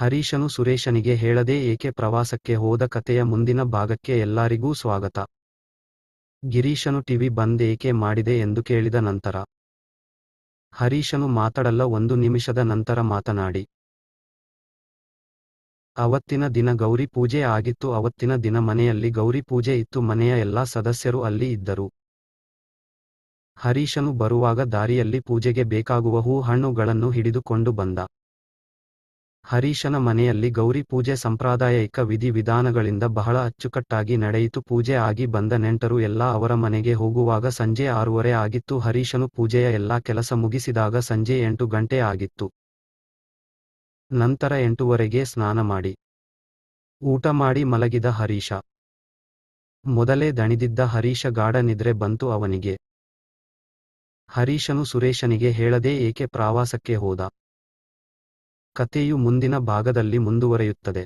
ಹರೀಶನು ಸುರೇಶನಿಗೆ ಹೇಳದೆ ಏಕೆ ಪ್ರವಾಸಕ್ಕೆ ಹೋದ ಕಥೆಯ ಮುಂದಿನ ಭಾಗಕ್ಕೆ ಎಲ್ಲರಿಗೂ ಸ್ವಾಗತ. ಗಿರೀಶನು ಟಿವಿ ಬಂದ್ ಏಕೆ ಮಾಡಿದೆ ಎಂದು ಕೇಳಿದ ನಂತರ. ಹರೀಶನು ಮಾತಾಡಲ್ಲ, ಒಂದು ನಿಮಿಷದ ನಂತರ ಮಾತನಾಡಿ. ಅವತ್ತಿನ ದಿನ ಗೌರಿ ಪೂಜೆ ಆಗಿತ್ತು, ಅವತ್ತಿನ ದಿನ ಮನೆಯಲ್ಲಿ ಗೌರಿ ಪೂಜೆ ಇತ್ತು, ಮನೆಯ ಎಲ್ಲಾ ಸದಸ್ಯರು ಅಲ್ಲಿ ಇದ್ದರು. ಹರೀಶನು ಬರುವಾಗ ದಾರಿಯಲ್ಲಿ ಪೂಜೆಗೆ ಬೇಕಾಗುವ ಹೂ ಹಣ್ಣುಗಳನ್ನು ಹಿಡಿದುಕೊಂಡು ಬಂದ. ಹರೀಶನ ಮನೆಯಲ್ಲಿ ಗೌರಿ ಪೂಜೆ ಸಂಪ್ರದಾಯಿಕ ವಿಧಿ ವಿಧಾನಗಳಿಂದ ಬಹಳ ಅಚ್ಚುಕಟ್ಟಾಗಿ ನಡೆಯಿತು. ಪೂಜೆ ಆಗಿ ಬಂದ ನೆಂಟರು ಎಲ್ಲ ಅವರ ಮನೆಗೆ ಹೋಗುವಾಗ ಸಂಜೆ ಆರೂವರೆ ಆಗಿತ್ತು. ಹರೀಶನು ಪೂಜೆಯ ಎಲ್ಲಾ ಕೆಲಸ ಮುಗಿಸಿದಾಗ ಸಂಜೆ ಎಂಟು ಗಂಟೆ ಆಗಿತ್ತು. ನಂತರ ಎಂಟುವರೆಗೆ ಸ್ನಾನ ಮಾಡಿ. ಊಟ ಮಾಡಿ ಮಲಗಿದ ಹರೀಶ. ಮೊದಲೇ ದಣಿದಿದ್ದ ಹರೀಶ ಗಾಢನಿದ್ರೆ ಬಂತು ಅವನಿಗೆ. ಹರೀಶನು ಸುರೇಶನಿಗೆ ಹೇಳದೆ ಏಕೆ ಪ್ರವಾಸಕ್ಕೆ ಹೋದ? ಕಥೆಯು ಮುಂದಿನ ಭಾಗದಲ್ಲಿ ಮುಂದುವರೆಯುತ್ತದೆ.